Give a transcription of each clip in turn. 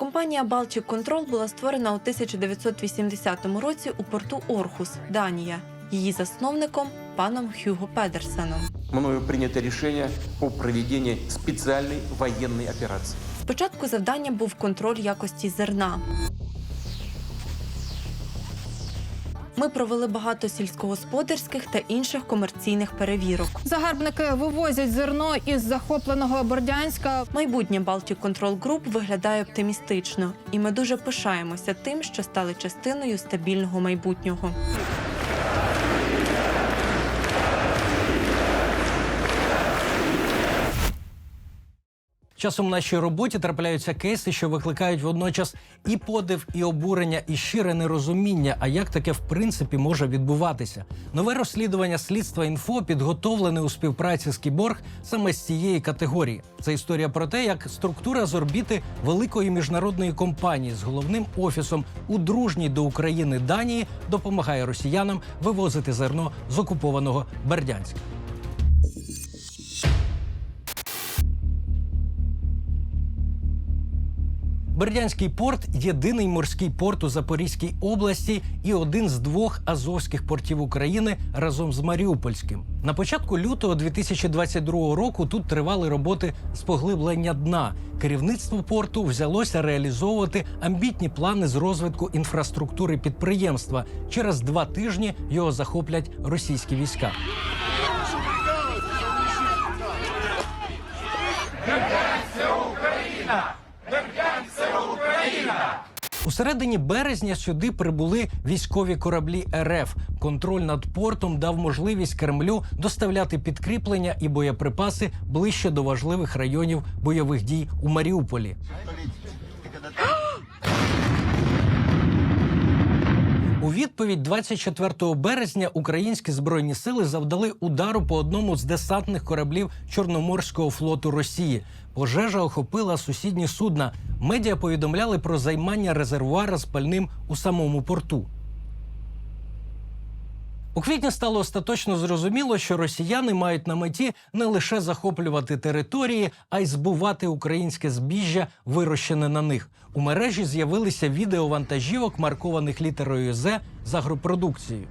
Компанія Baltic Control була створена у 1980 році у порту Орхус, Данія. Її засновником паном Хюго Педерсеном. Мною прийнято рішення по проведення спеціальної воєнної операції. Спочатку завданням був контроль якості зерна. Ми провели багато сільськогосподарських та інших комерційних перевірок. Загарбники вивозять зерно із захопленого Бордянська. Майбутнє Baltic Control Group виглядає оптимістично, і ми дуже пишаємося тим, що стали частиною стабільного майбутнього. Часом в нашій роботі трапляються кейси, що викликають водночас і подив, і обурення, і щире нерозуміння. А як таке в принципі може відбуватися? Нове розслідування слідства інфо підготовлене у співпраці з Кіборг саме з цієї категорії. Це історія про те, як структура з орбіти великої міжнародної компанії з головним офісом у дружній до України Данії допомагає росіянам вивозити зерно з окупованого Бердянська. Бердянський порт єдиний морський порт у Запорізькій області і один з двох азовських портів України разом з Маріупольським. На початку лютого 2022 року тут тривали роботи з поглиблення дна. Керівництво порту взялося реалізовувати амбітні плани з розвитку інфраструктури підприємства. Через два тижні його захоплять російські війська. У середині березня сюди прибули військові кораблі РФ. Контроль над портом дав можливість Кремлю доставляти підкріплення і боєприпаси ближче до важливих районів бойових дій у Маріуполі. У відповідь 24 березня українські збройні сили завдали удару по одному з десантних кораблів Чорноморського флоту Росії. Пожежа охопила сусідні судна. Медіа повідомляли про займання резервуара з пальним у самому порту. У квітні стало остаточно зрозуміло, що росіяни мають на меті не лише захоплювати території, а й збувати українське збіжжя, вирощене на них. У мережі з'явилися відео вантажівок, маркованих літерою З з агропродукцією.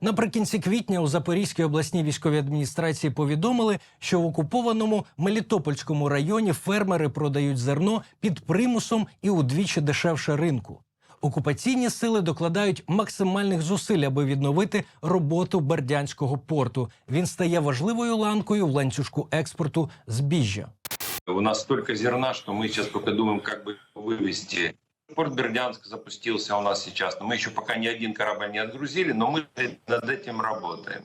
Наприкінці квітня у Запорізькій обласній військовій адміністрації повідомили, що в окупованому Мелітопольському районі фермери продають зерно під примусом і удвічі дешевше ринку. Окупаційні сили докладають максимальних зусиль, аби відновити роботу Бердянського порту. Він стає важливою ланкою в ланцюжку експорту збіжжя. У нас столько зерна, что мы сейчас только думаем, как бы его вывести. Порт Бердянск запустился у нас сейчас, но мы еще пока ни один корабль не отгрузили, но мы над этим работаем.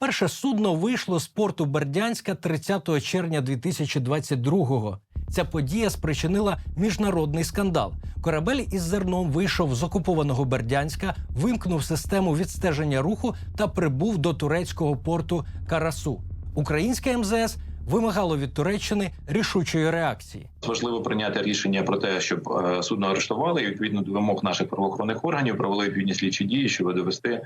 Перше судно вийшло з порту Бердянська 30 червня 2022-го. Ця подія спричинила міжнародний скандал. Корабель із зерном вийшов з окупованого Бердянська, вимкнув систему відстеження руху та прибув до турецького порту Карасу. Українське МЗС вимагало від Туреччини рішучої реакції. Важливо прийняти рішення про те, щоб е, судно арештували і відповідно до вимог наших правоохоронних органів провели відповідні слідчі дії, щоб довести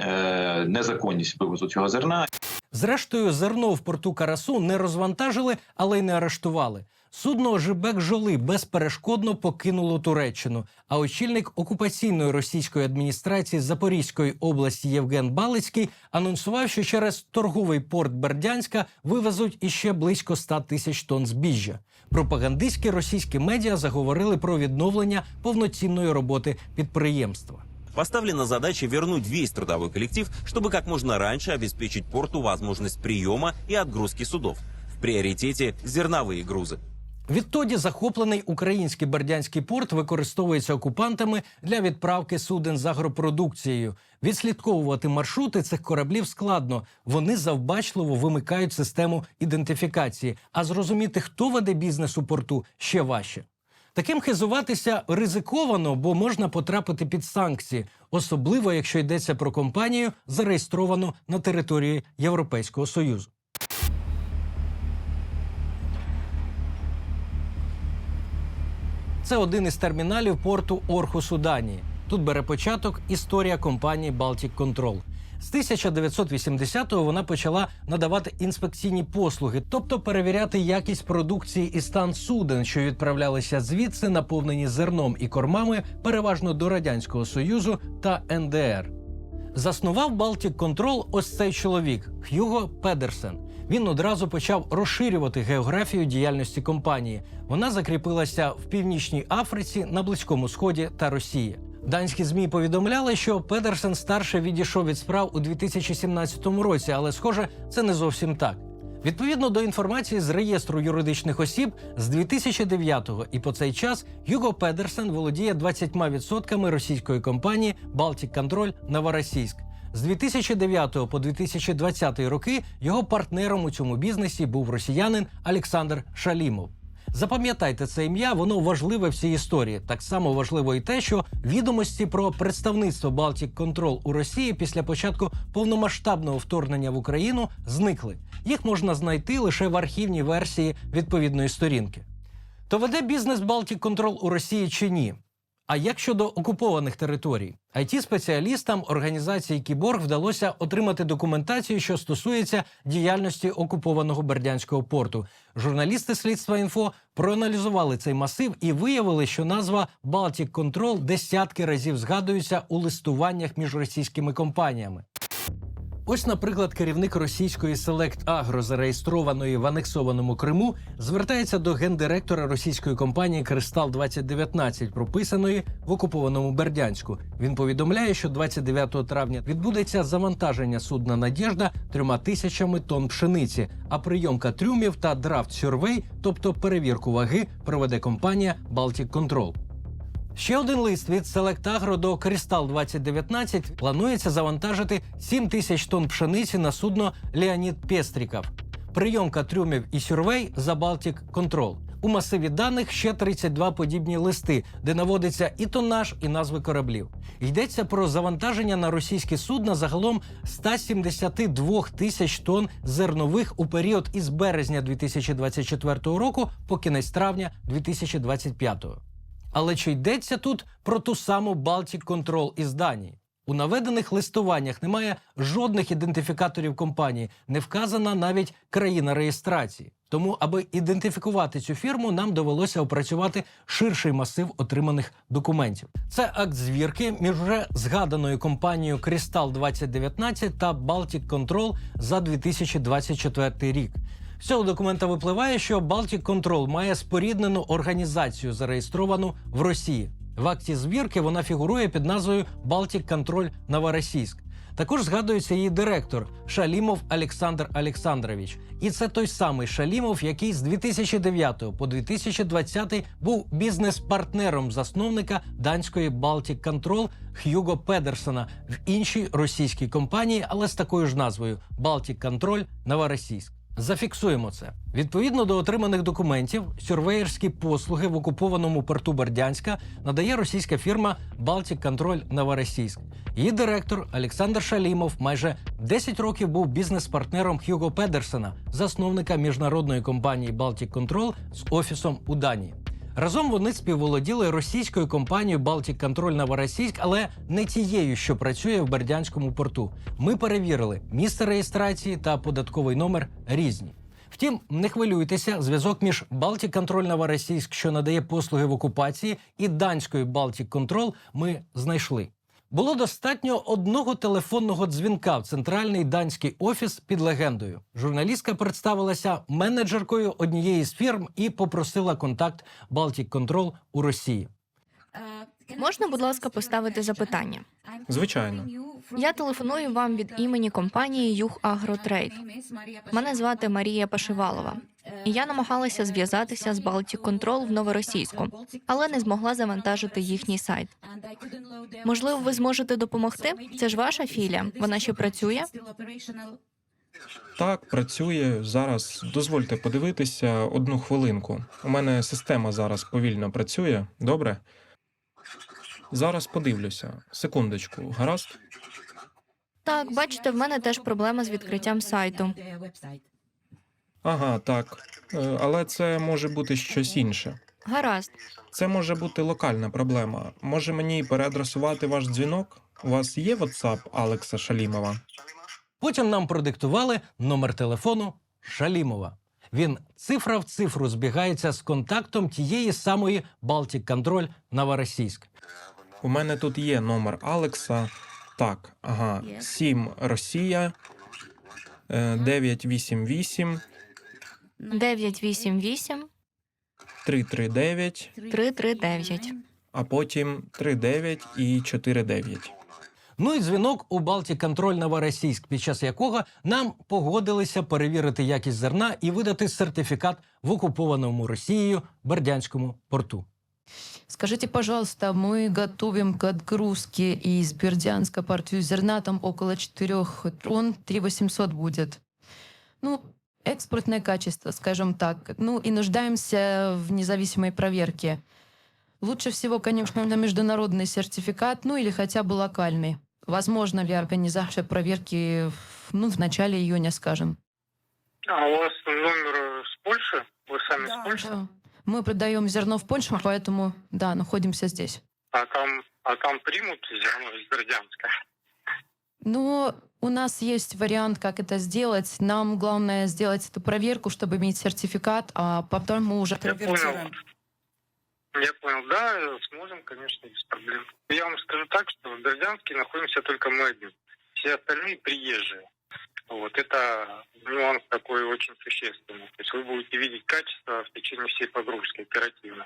е, незаконність вивозу цього зерна. Зрештою, зерно в порту Карасу не розвантажили, але й не арештували. Судно Жибек Жоли безперешкодно покинуло Туреччину. А очільник окупаційної російської адміністрації Запорізької області Євген Балицький анонсував, що через торговий порт Бердянська вивезуть іще близько 100 тисяч тонн збіжжя. Пропагандистські російські медіа заговорили про відновлення повноцінної роботи підприємства. Поставлена задача вернуть весь трудовой коллектив, чтобы как можно раньше обеспечить порту возможность приема и отгрузки судов. В приоритете зерновые грузы. Відтоді захоплений український бердянський порт використовується окупантами для відправки суден з агропродукцією. Відслідковувати маршрути цих кораблів складно. Вони завбачливо вимикають систему ідентифікації. А зрозуміти, хто веде бізнес у порту, ще важче. Таким хизуватися ризиковано, бо можна потрапити під санкції, особливо якщо йдеться про компанію, зареєстровану на території Європейського союзу. Це один із терміналів порту Орхус у Данії. Тут бере початок історія компанії Baltic Control. З 1980-го вона почала надавати інспекційні послуги, тобто перевіряти якість продукції і стан суден, що відправлялися звідси, наповнені зерном і кормами, переважно до радянського союзу та НДР. Заснував Baltic Control ось цей чоловік Х'юго Педерсен. Він одразу почав розширювати географію діяльності компанії. Вона закріпилася в північній Африці, на Близькому Сході та Росії. Данські змі повідомляли, що Педерсен старше відійшов від справ у 2017 році, але схоже, це не зовсім так. Відповідно до інформації з реєстру юридичних осіб з 2009-го і по цей час Юго Педерсен володіє 20% російської компанії Baltic Control Новоросійськ. З 2009 по 2020 роки його партнером у цьому бізнесі був росіянин Олександр Шалімов. Запам'ятайте це ім'я, воно важливе в цій історії. Так само важливо і те, що відомості про представництво Baltic Control у Росії після початку повномасштабного вторгнення в Україну зникли. Їх можна знайти лише в архівній версії відповідної сторінки. То веде бізнес Baltic Control у Росії чи ні? А як щодо окупованих територій? it спеціалістам організації Кіборг вдалося отримати документацію, що стосується діяльності окупованого Бердянського порту. Журналісти слідства інфо проаналізували цей масив і виявили, що назва Baltic Control десятки разів згадується у листуваннях між російськими компаніями. Ось, наприклад, керівник російської Select Agro, зареєстрованої в анексованому Криму, звертається до гендиректора російської компанії Кристал 2019 прописаної в окупованому Бердянську. Він повідомляє, що 29 травня відбудеться завантаження судна Надєжда трьома тисячами тонн пшениці, а прийомка трюмів та драфт сюрвей, тобто перевірку ваги, проведе компанія Baltic Control. Ще один лист від Селектагро до Крістал 2019 планується завантажити 7 тисяч тонн пшениці на судно Леонід Пестріков. Прийомка трюмів і сюрвей за Baltic Control. У масиві даних ще 32 подібні листи, де наводиться і тоннаж, і назви кораблів. Йдеться про завантаження на російські судна загалом 172 тисяч тонн зернових у період із березня 2024 року по кінець травня 2025. Але чи йдеться тут про ту саму Baltic Control із Данії? У наведених листуваннях немає жодних ідентифікаторів компанії, не вказана навіть країна реєстрації. Тому, аби ідентифікувати цю фірму, нам довелося опрацювати ширший масив отриманих документів. Це акт звірки між вже згаданою компанією Crystal 2019 та Baltic Control за 2024 рік. З цього документа випливає, що Baltic Control має споріднену організацію, зареєстровану в Росії. В акті звірки вона фігурує під назвою Control Новоросійськ. Також згадується її директор Шалімов Олександр Олександрович. І це той самий Шалімов, який з 2009 по 2020 був бізнес-партнером засновника данської Control Х'юго Педерсона в іншій російській компанії, але з такою ж назвою Baltic Control Новоросійськ. Зафіксуємо це. Відповідно до отриманих документів, сюрвеєрські послуги в окупованому порту Бердянська надає російська фірма Балтік Контроль Новоросійськ. Її директор Олександр Шалімов майже 10 років був бізнес-партнером Хьюго Педерсена, засновника міжнародної компанії Балтік Контрол з офісом у Данії. Разом вони співволоділи російською компанією Baltic Control Новоросійськ, але не тією, що працює в Бердянському порту. Ми перевірили місце реєстрації та податковий номер різні. Втім, не хвилюйтеся, зв'язок між Baltic Control Новоросійськ, що надає послуги в окупації, і данською Baltic Control ми знайшли. Було достатньо одного телефонного дзвінка в центральний данський офіс під легендою. Журналістка представилася менеджеркою однієї з фірм і попросила контакт Baltic Control у Росії. Можна, будь ласка, поставити запитання? Звичайно. Я телефоную вам від імені компанії Юг Агротрейд. Мене звати Марія Пашивалова. І я намагалася зв'язатися з Baltic Control в Новоросійську, але не змогла завантажити їхній сайт. Можливо, ви зможете допомогти? Це ж ваша філія. Вона ще працює? Так, працює зараз. Дозвольте подивитися одну хвилинку. У мене система зараз повільно працює. Добре? Зараз подивлюся. Секундочку, гаразд? Так, бачите, в мене теж проблема з відкриттям сайту. Ага, так. Е, Але це може бути щось інше. Гаразд, Це може бути локальна проблема. Може мені переадресувати ваш дзвінок? У вас є WhatsApp Алекса Шалімова? Потім нам продиктували номер телефону Шалімова. Він цифра в цифру збігається з контактом тієї самої Baltic Control Новоросійськ. У мене тут є номер Алекса. Так, ага, 7 Росія, е, 988 988 339, 339. а потім 39 і 49. Ну і дзвінок у Baltic Control Новоросійськ, під час якого нам погодилися перевірити якість зерна і видати сертифікат в окупованому Росією Бердянському порту. Скажите, пожалуйста, мы готовим к отгрузке из Бердянска партию зерна, там около 4 тонн, 3800 будет. Ну, экспортное качество, скажем так. Ну, и нуждаемся в независимой проверке. Лучше всего, конечно, на международный сертификат, ну или хотя бы локальный. Возможно ли организация проверки в- ну, в начале июня, скажем? А у вас номер э, с Польши? Вы сами с Польши? Да. Мы продаем зерно в Польшу, поэтому, да, находимся здесь. А там, а там примут зерно из Бердянска? Но у нас есть вариант, как это сделать. Нам главное сделать эту проверку, чтобы иметь сертификат, а потом мы уже Я понял. Я понял, да, э, сможем, конечно, без проблем. Я вам скажу так, что в Бердянске находимся только мы один. Все остальные приезжие. Вот это нюанс такой очень существенный. То есть вы будете видеть качество в течение всей погрузки оперативно.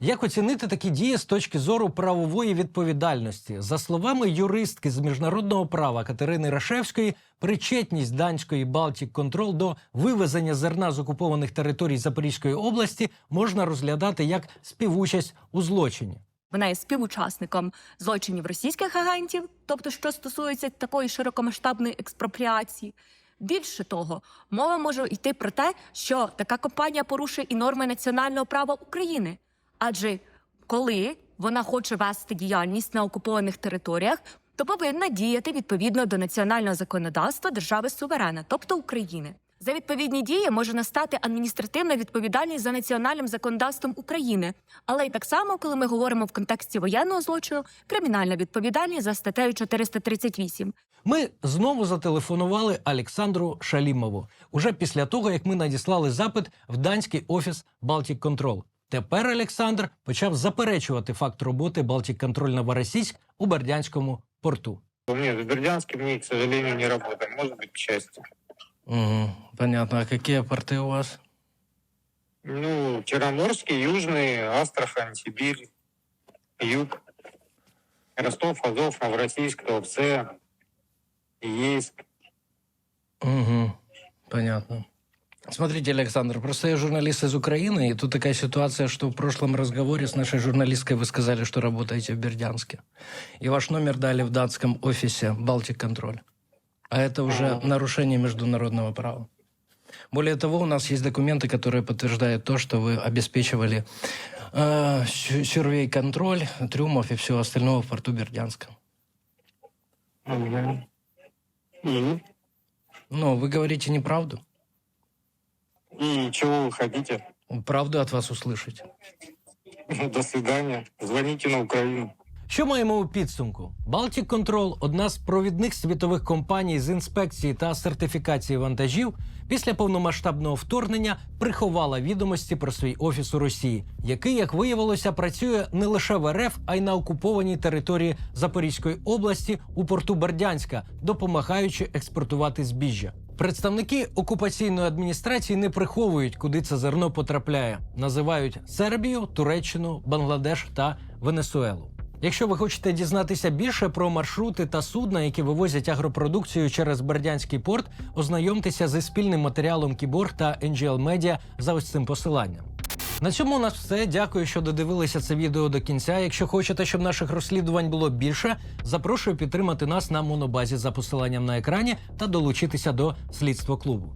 Як оцінити такі дії з точки зору правової відповідальності? За словами юристки з міжнародного права Катерини Рашевської, причетність данської Baltic Control до вивезення зерна з окупованих територій Запорізької області можна розглядати як співучасть у злочині. Вона є співучасником злочинів російських агентів, тобто, що стосується такої широкомасштабної експропріації. Більше того, мова може йти про те, що така компанія порушує і норми національного права України. Адже коли вона хоче вести діяльність на окупованих територіях, то повинна діяти відповідно до національного законодавства держави суверена, тобто України. За відповідні дії може настати адміністративна відповідальність за національним законодавством України, але й так само, коли ми говоримо в контексті воєнного злочину, кримінальна відповідальність за статтею 438. Ми знову зателефонували Олександру Шалімову уже після того, як ми надіслали запит в данський офіс Baltic Control. Тепер Олександр почав заперечувати факт роботи Baltic Control Новоросійськ у Бердянському порту. Нет, в Бердянске мы, к сожалению, не. Может быть, к счастью. Угу, понятно. А які порти у вас? Ну, Черноморский, Южный, Астрахань, Сибирь, Юг, Ростов, Азов, Новороссийск, Туапсе, Ейск. Угу, понятно. Смотрите, Александр, просто я журналист из Украины, и тут такая ситуация, что в прошлом разговоре с нашей журналисткой вы сказали, что работаете в Бердянске. И ваш номер дали в датском офисе Baltic Control. А это уже нарушение международного права. Более того, у нас есть документы, которые подтверждают то, что вы обеспечивали э, сю- сюрвей-контроль трюмов и всего остального в порту Бердянска. И, Но вы говорите неправду. и чего вы хотите? Правду от вас услышать. До свидания. Звоните на Украину. Що маємо у підсумку? Baltic Control – одна з провідних світових компаній з інспекції та сертифікації вантажів, після повномасштабного вторгнення приховала відомості про свій офіс у Росії, який, як виявилося, працює не лише в РФ, а й на окупованій території Запорізької області у порту Бердянська, допомагаючи експортувати збіжжя. Представники окупаційної адміністрації не приховують, куди це зерно потрапляє. Називають Сербію, Туреччину, Бангладеш та Венесуелу. Якщо ви хочете дізнатися більше про маршрути та судна, які вивозять агропродукцію через Бердянський порт, ознайомтеся зі спільним матеріалом Кіборг та NGL Media за ось цим посиланням. На цьому у нас все. Дякую, що додивилися це відео до кінця. Якщо хочете, щоб наших розслідувань було більше, запрошую підтримати нас на монобазі за посиланням на екрані та долучитися до слідства клубу.